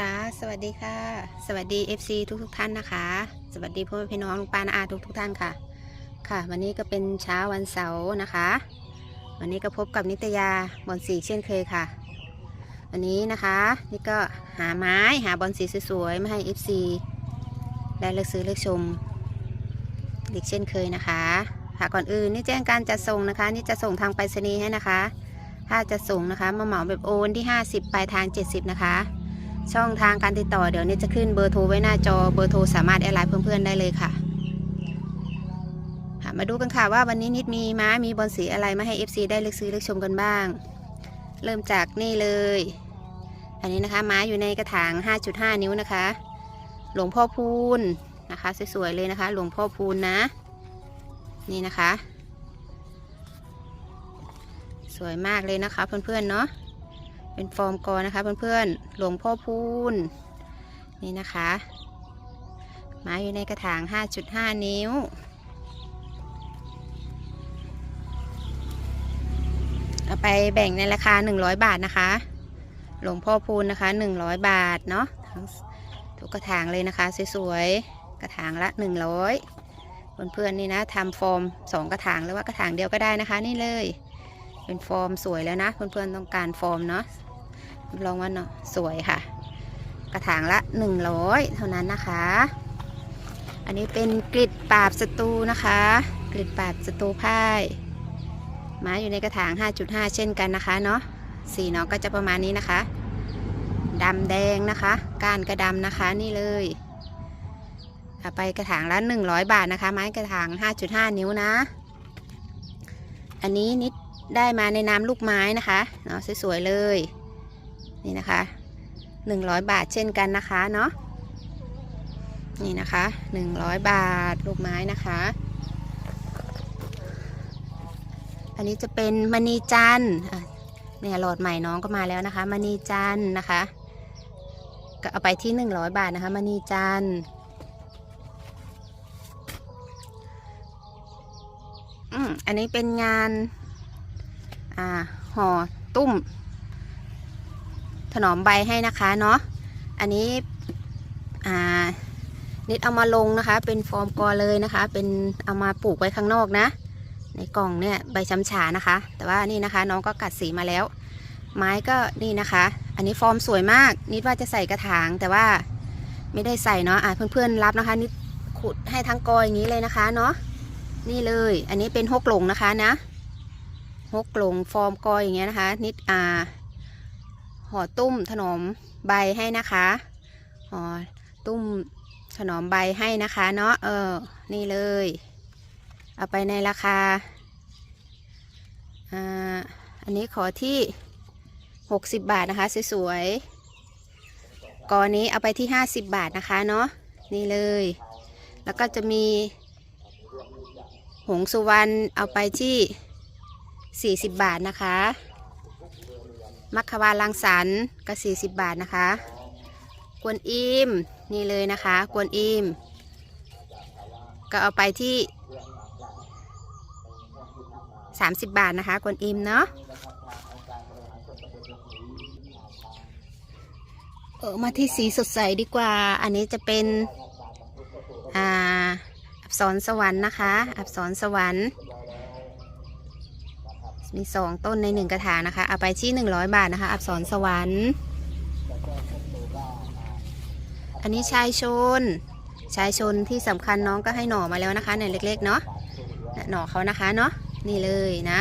คะ สวัสดีค่ะ สวัสดี FC ทุกทุกท่านนะคะ สวัสดีพ่อแม่พี่น้องลุงป้านาอาทุกทุกท่านค่ะ ค่ะ วันนี้ก็เป็นเช้าวันเสาร์นะคะ วันนี้ก็พบกับนิตยาบอลสีเช่นเคยค่ะ วันนี้นะคะ นี่ก็หาไม้หาบอลสีสวยๆมาให้ FC ได้เลือกซื้อเลือกชมอีกเช่นเคยนะคะค่ะก่อนอื่นนี่แจ้งการจัดส่งนะคะ นี่จะส่งทางไปรษณีย์ให้นะคะ ถ้าจะส่งนะคะมาเหมาแบบโอนที่ 50 ปลายทาง 70 นะคะ ช่องทางการติดต่อเดี๋ยวนี้จะขึ้นเบอร์โทรไว้หน้าจอเบอร์โทรสามารถแอดไลน์เพื่อนๆได้เลยค่ะมาดูกันค่ะว่าวันนี้นิดมีม้ามีบอลสีอะไรมาให้ FC ได้เลือกซื้อเลือกชมกันบ้าง เริ่มจากนี่เลย อันนี้นะคะม้าอยู่ในกระถาง 5.5 นิ้วนะคะ หลวงพ่อพูนนะคะสวยๆเลยนะคะ หลวงพ่อพูนนะ นี่นะคะ สวยมากเลยนะคะเพื่อนๆเนาะ เป็นฟอร์มกอนะคะเพื่อนๆหลวงพ่อพูนนี่นะคะไม้อยู่ในกระถาง 5.5 นิ้ว เอาไปแบ่งในราคา 100 บาทนะคะ หลวงพ่อพูนนะคะ 100 บาทเนาะทั้งทุกกระถางเลยนะคะ สวยๆ กระถางละ 100เพื่อนๆนี่นะทำฟอร์ม 2 กระถางหรือว่ากระถางเดียวก็ได้นะคะ นี่เลย เป็นฟอร์มสวยแล้วนะ เพื่อนๆต้องการฟอร์มเนาะลองว่าเนาะสวยค่ะ กระถางละ 100 เท่านั้นนะคะ อันนี้เป็นกริดปราบศัตรูนะคะกริดปราบศัตรูพ่ายไม้อยู่ในกระถาง 5.5 เช่นกันนะคะเนาะสีเน้องก็จะประมาณนี้นะคะดำแดงนะคะก้านกระดำนะคะนี่เลยเอาไปกระถางละ100 บาทนะคะ ไม้กระถาง 5.5 นิ้วนะ อันนี้นิด ได้มาในน้ำลูกไม้นะคะเนาะสวยๆเลยนี่นะคะ100บาทเช่นกันนะคะเนาะนี่นะคะ100บาทลูกไม้นะคะ อันนี้จะเป็นมณีจันทร์เนี่ยหลอดใหม่น้องก็มาแล้วนะคะมณีจันทร์นะคะก็เอาไปที่100บาทนะคะมณีจันทร์อืมอันนี้เป็นงาน อ่าห่อตุ้ม ถนอมใบให้นะคะเนาะอันนี้อ่านิดเอามาลงนะคะ เป็นฟอร์มกอเลยนะคะ เป็นเอามาปลูกไว้ข้างนอกนะ ในกล่องเนี่ยใบช้ำฉานะคะ แต่ว่านี่นะคะ น้องก็กัดสีมาแล้ว ไม้ก็นี่นะคะ อันนี้ฟอร์มสวยมาก นิดว่าจะใส่กระถางแต่ว่าไม่ได้ใส่เนาะอะเพื่อนๆรับนะคะนิดขุดให้ทั้งกออย่างนี้เลยนะคะเนาะนี่เลย อันนี้เป็นฮกหลงนะคะนะ ฮกหลงฟอร์มกออย่างเงี้ยนะคะ นิดอาห่อตุ้มถนอมใบให้นะคะห่อตุ้มถนอมใบให้นะคะเนาะเออนี่เลย เอาไปในราคาอ่าอันนี้ขอที่ 60 บาทนะคะ สวยๆกอนี้เอาไปที่ 50 บาทนะคะเนาะนี่เลย แล้วก็จะมี หงสุวรรณเอาไปที่ 40 บาทนะคะมัคควาลังสรรค์ก็40 บาทนะคะ กวนอิมนี่เลยนะคะ กวนอิมก็เอาไปที่ 30 บาทนะคะ กวนอิมเนาะเออมาที่สีสดใสดีกว่า อันนี้จะเป็น อ่า อับสรสวรรค์นะคะ อับสรสวรรค์ มีสองต้นในหนึ่งกระถางนะคะ เอาไปที่หนึ่งร้อยบาทนะคะ อับสรสวรรค์ อันนี้ชายชน ชายชนที่สำคัญน้องก็ให้หน่อมาแล้วนะคะเนี่ยเล็กๆเนาะน่ะหน่อเขานะคะเนาะ นี่เลยนะ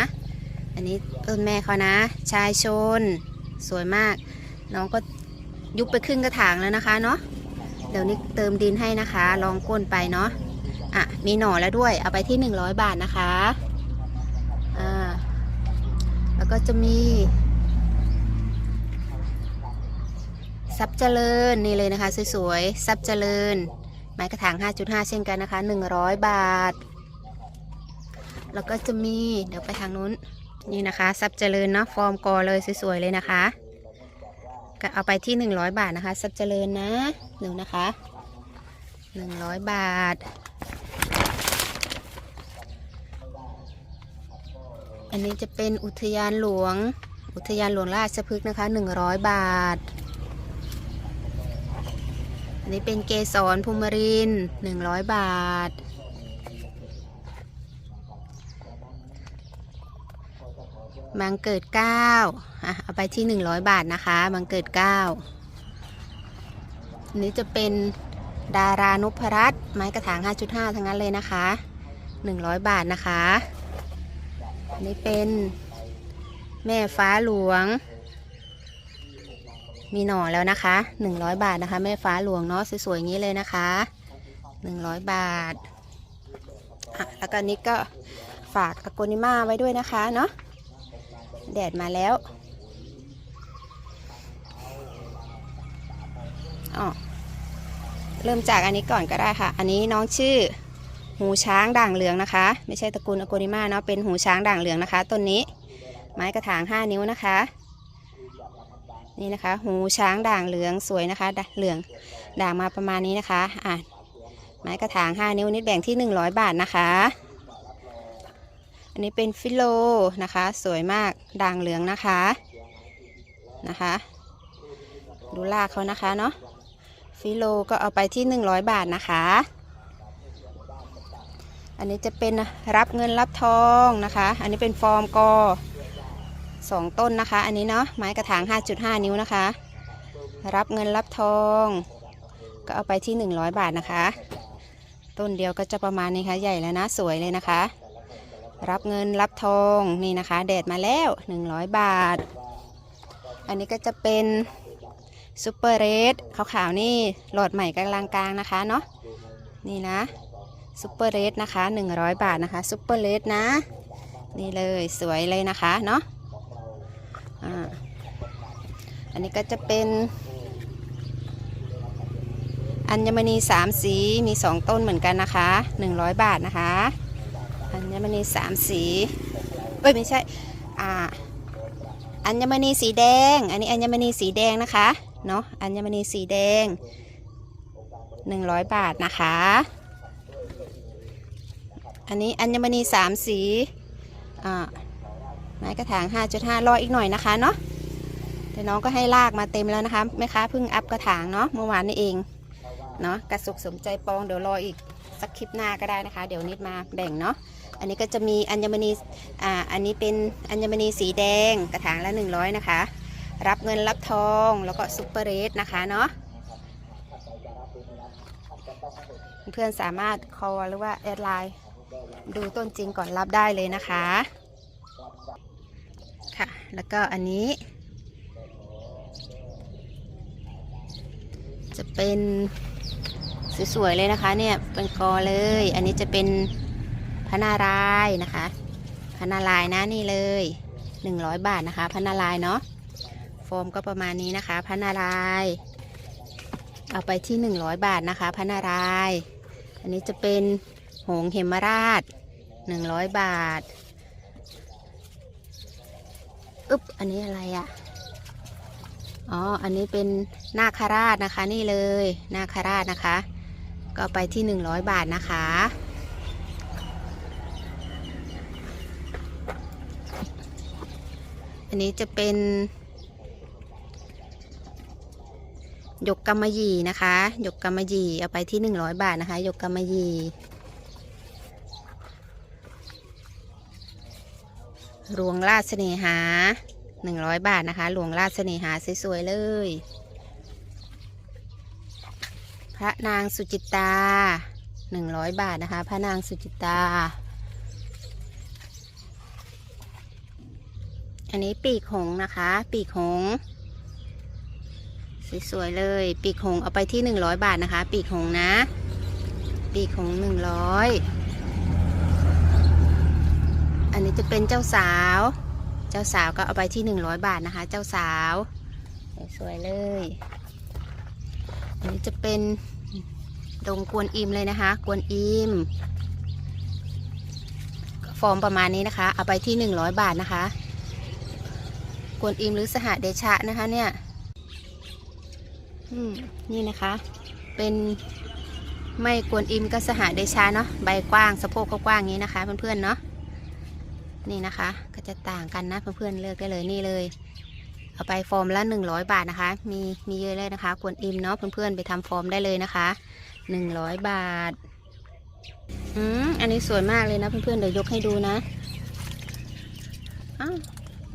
อันนี้ต้นแม่เขานะ ชายชน สวยมาก น้องก็ยุบไปครึ่งกระถางแล้วนะคะเนาะ เดี๋ยวนี้เติมดินให้นะคะ ลองก้นไปเนาะ อะ มีหน่อแล้วด้วย เอาไปที่100บาทนะคะอ่าแล้ว ก็จะมีซับเจริญนี่เลยนะคะ สวยๆซับเจริญ ไม้กระถาง 5.5 เช่นกันนะคะ 100 บาท แล้วก็จะมีเดี๋ยวไปทางนู้นนี่นะคะซับเจริญเนาะฟอร์มกอเลยสวยๆเลยนะคะก็เอาไปที่ 100 บาทนะคะซับเจริญนะหนึ่งนะคะ 100 บาท อันนี้จะเป็นอุทยานหลวง อุทยานหลวงราชพฤกษ์นะคะ 100 บาท อันนี้เป็นเกสรภูมิรินหนึ่งร้อยบาทบังเกิดเก้าอะเอาไปที่หนึ่งร้อยบาทนะคะบังเกิดเก้าอันนี้จะเป็นดารานุพรัตน์ไม้กระถาง 5.5 ทั้งนั้นเลยนะคะ 100 บาทนะคะ อันนี้เป็นแม่ฟ้าหลวง มีหน่อแล้วนะคะ100บาทนะคะ แม่ฟ้าหลวงเนาะสวยๆอย่างนี้เลยนะคะ100บาทอะแล้วก็นี้ก็ฝากอโกนิมาไว้ด้วยนะคะเนาะแดดมาแล้วอ๋อเริ่มจากอันนี้ก่อนก็ได้ค่ะ อันนี้น้องชื่อ หูช้างด่างเหลืองนะคะ ไม่ใช่ตระกูลอโกนิมาเนาะเป็นหูช้างด่างเหลืองนะคะต้นนี้ ไม้กระถาง 5 นิ้วนะคะ นี่นะคะ หูช้างด่างเหลืองสวยนะคะดเหลืองด่างมาประมาณนี้นะคะอะไม้กระถาง 5 นิ้วนิดแบ่งที่ 100 บาทนะคะ อันนี้เป็นฟิโลนะคะ สวยมากด่างเหลืองนะคะนะคะ ดูลากเขานะคะเนาะฟิโลก็เอาไปที่ 100 บาทนะคะ อันนี้จะเป็นรับเงินรับทองนะคะ อันนี้เป็นฟอร์มกอสองต้นนะคะ อันนี้เนาะไม้กระถาง 5.5 นิ้วนะคะ รับเงินรับทอง ก็เอาไปที่ 100 บาทนะคะ ต้นเดียวก็จะประมาณนี้ค่ะใหญ่แล้วนะสวยเลยนะคะ รับเงินรับทองนี่นะคะแดดมาแล้ว 100 บาท อันนี้ก็จะเป็นซูเปอร์เรดขาวๆนี่หลอดใหม่กลังกลางนะคะเนาะนี่นะ ซูเปอร์เรดนะคะ 100 บาทนะคะซูเปอร์เรดนะ นี่เลยสวยเลยนะคะเนาะอ่าอันนี้ก็จะเป็น อัญมณีสามสีมีสองต้นเหมือนกันนะคะ 100 บาทนะคะ อัญมณีสามสีเอ้ยไม่ใช่อ่าอัญมณีสีแดง อันนี้อัญมณีสีแดงนะคะ เนาะอัญมณีสีแดง 100 บาทนะคะ อันนี้อัญมณีสามสีอ่าไม้กระถาง 5.5 รออีกหน่อยนะคะเนาะแต่น้องก็ให้ลากมาเต็มแล้วนะคะแม่ค้าเพิ่งอัพกระถางเนาะเมื่อวานนี่เองเนาะกระสุกสมใจปองเดี๋ยวรออีกสักคลิปหน้าก็ได้นะคะ เดี๋ยวนิดมาแบ่งเนาะอันนี้ก็จะมีอัญมณีอ่าอันนี้เป็นอัญมณีสีแดงกระถางละ 100 นะคะ รับเงินรับทองแล้วก็ซุปเปอร์เรสนะคะเนาะเพื่อนสามารถคอหรือว่าแอดไลน์ ดูต้นจริงก่อนรับได้เลยนะคะ ค่ะ แล้วก็อันนี้ จะเป็นสวยๆเลยนะคะ เนี่ยเป็นกอเลย อันนี้จะเป็นพระนารายนะคะพระนารายนะนี่เลย 100 บาทนะคะพระนารายเนาะโฟมก็ประมาณนี้นะคะพระนารายเอาไปที่ 100 บาทนะคะพระนาราย อันนี้จะเป็นหงเหมราช 100บาท อึ๊บ อันนี้อะไรอะอ๋อ อันนี้เป็นนาคราชนะคะ นี่เลยนาคราชนะคะ ก็ไปที่100บาทนะคะ อันนี้จะเป็นหยกกำมะหยี่นะคะ หยกกำมะหยี่เอาไปที่100บาทนะคะ หยกกำมะหยี่ รวงราชเสน่หา100บาทนะคะ หลวงราชเสน่หาสวยๆเลย พระนางสุจิตา100บาทนะคะ พระนางสุจิตา อันนี้ปีกหงนะคะ ปีกหงสวยๆเลย ปีกหงเอาไปที่100บาทนะคะ ปีกหงนะ ปีกหงส์100อั นนี้จะเป็นเจ้าสาว เจ้าสาวก็เอาไปที่100บาทนะคะ เจ้าสาว สวยเลย อันนี้จะเป็นดงกวนอิมเลยนะคะ กวนอิมฟอร์มประมาณนี้นะคะ เอาไปที่100บาทนะคะ กวนอิมหรือสหเดชะนะคะเนี่ยนี่นะคะ เป็นไม่กวนอิมก็สหเดชะเนาะ ใบกว้าง สะโพกก็กว้างอย่างนี้นะคะเพื่อนๆเนาะ นี่นะคะ ก็จะต่างกันนะเพื่อนๆเลือกได้เลยนี่เลย เอาไปฟอร์มละ 100 บาทนะคะ มีมีเยอะเลยนะคะกวนอิมเนาะเพื่อนๆไปทำฟอร์มได้เลยนะคะ 100 บาทอืมอันนี้สวยมากเลยนะเพื่อนๆเดี๋ยวยกให้ดูนะอ้าว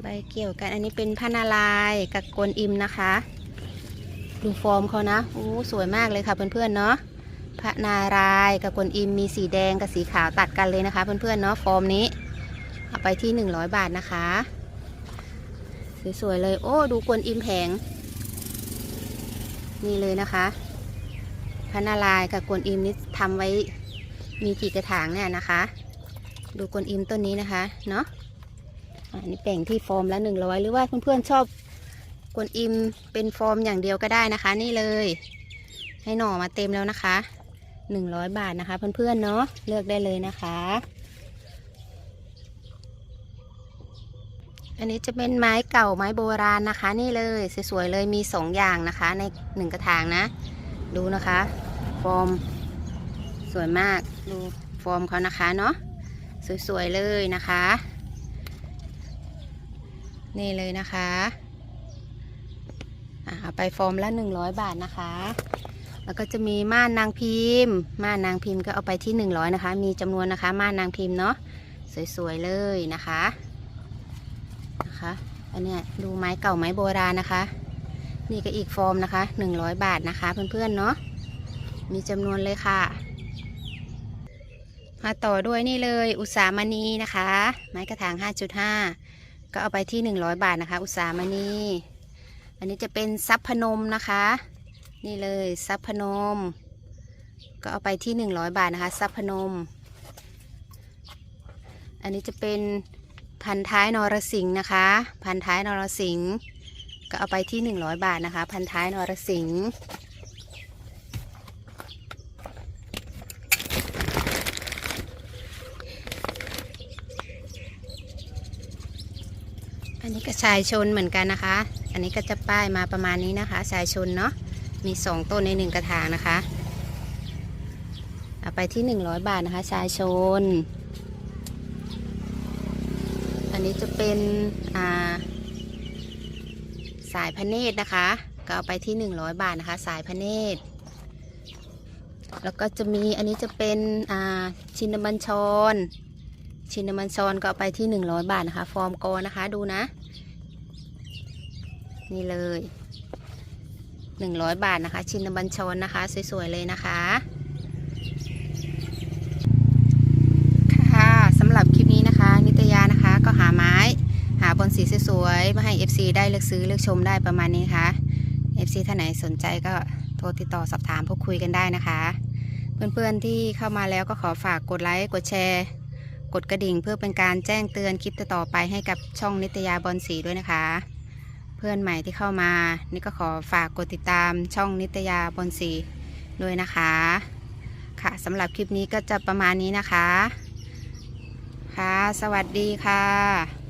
ใบเกี่ยวกันอันนี้เป็นพานาลายกับกวนอิมนะคะ ดูฟอร์มเขานะโอ้สวยมากเลยค่ะเพื่อนๆเนาะพระนารายณ์กับกวนอิมมีสีแดงกับสีขาวตัดกันเลยนะคะ เพื่อนๆเนาะฟอร์มนี้ เอาไปที่ 100 บาทนะคะ สวยๆเลย โอ้ ดูกวนอิมแผง นี่เลยนะคะพระนารายกับกวนอิมนี่ทำไว้มีกี่กระถางเนี่ยนะคะ ดูกวนอิมต้นนี้นะคะ เนาะอันนี้แป่งที่ฟอร์มละ100หรือว่าเพื่อนๆชอบกวนอิมเป็นฟอร์มอย่างเดียวก็ได้นะคะ นี่เลย ให้หน่อมาเต็มแล้วนะคะ100บาทนะคะ เพื่อนๆเนาะเลือกได้เลยนะคะ อันนี้จะเป็นไม้เก่าไม้โบราณนะคะ นี่เลยสวยๆเลยมีสองอย่างนะคะ ในหนึ่งกระถางนะ ดูนะคะ ฟอร์ม สวยมากดูฟอร์มเขานะคะเนาะสวยๆเลยนะคะ นี่เลยนะคะเอาไปฟอร์มละ100บาทนะคะ แล้วก็จะมีม่านนางพิมพ์ม่านนางพิมพ์ก็เอาไปที่100นะคะ มีจำนวนนะคะ ม่านนางพิมพ์เนาะสวยๆเลยนะคะ นะคะ อันเนี้ยดูไม้เก่าไม้โบราณนะคะ นี่ก็อีกฟอร์มนะคะ 100 บาทนะคะเพื่อนๆเนาะ มีจำนวนเลยค่ะ มาต่อด้วยนี่เลยอุตสามณีนะคะ ไม้กระถาง 5.5 ก็เอาไปที่ 100 บาทนะคะ อุตสามณี อันนี้จะเป็นซับพนมนะคะ นี่เลยซับพนม ก็เอาไปที่ 100 บาทนะคะซับพนม อันนี้จะเป็น พันท้ายนรสิงห์นะคะ พันท้ายนรสิงห์ก็เอาไปที่ 100 บาทนะคะ พันท้ายนรสิงห์อันนี้ก็ชายชนเหมือนกันนะคะ อันนี้ก็จะป้ายมาประมาณนี้นะคะ ชายชนเนาะ มีสองต้นในหนึ่งกระถางนะคะ เอาไปที่ 100 บาทนะคะ ชายชน อันนี้จะเป็นาสายพระเนตรนะคะ ก็เอาไปที่ 100 บาทนะคะ สายพระเนตร แล้วก็จะมีอันนี้จะเป็นชินบัญชร ชินบัญชรก็เอาไปที่ 100 บาทนะคะ ฟอร์มกอนะคะ ดูนะ นี่เลย 100 บาทนะคะ ชินบัญชรนะคะ สวยๆเลยนะคะ ได้เลือกซื้อเลือกชมได้ประมาณนี้ค่ะ FC ท่านไหนสนใจก็โทรติดต่อสอบถามพูดคุยกันได้นะคะ เพื่อนๆที่เข้ามาแล้วก็ขอฝากกดไลค์กดแชร์ กดกระดิ่งเพื่อเป็นการแจ้งเตือนคลิปต่อไปให้กับช่องนิตยาบอลสีด้วยนะคะ เพื่อนใหม่ที่เข้ามา นี่ก็ขอฝากกดติดตามช่องนิตยาบนสีด้วยนะคะ ค่ะสำหรับคลิปนี้ก็จะประมาณนี้นะคะ ค่ะ สวัสดีค่ะ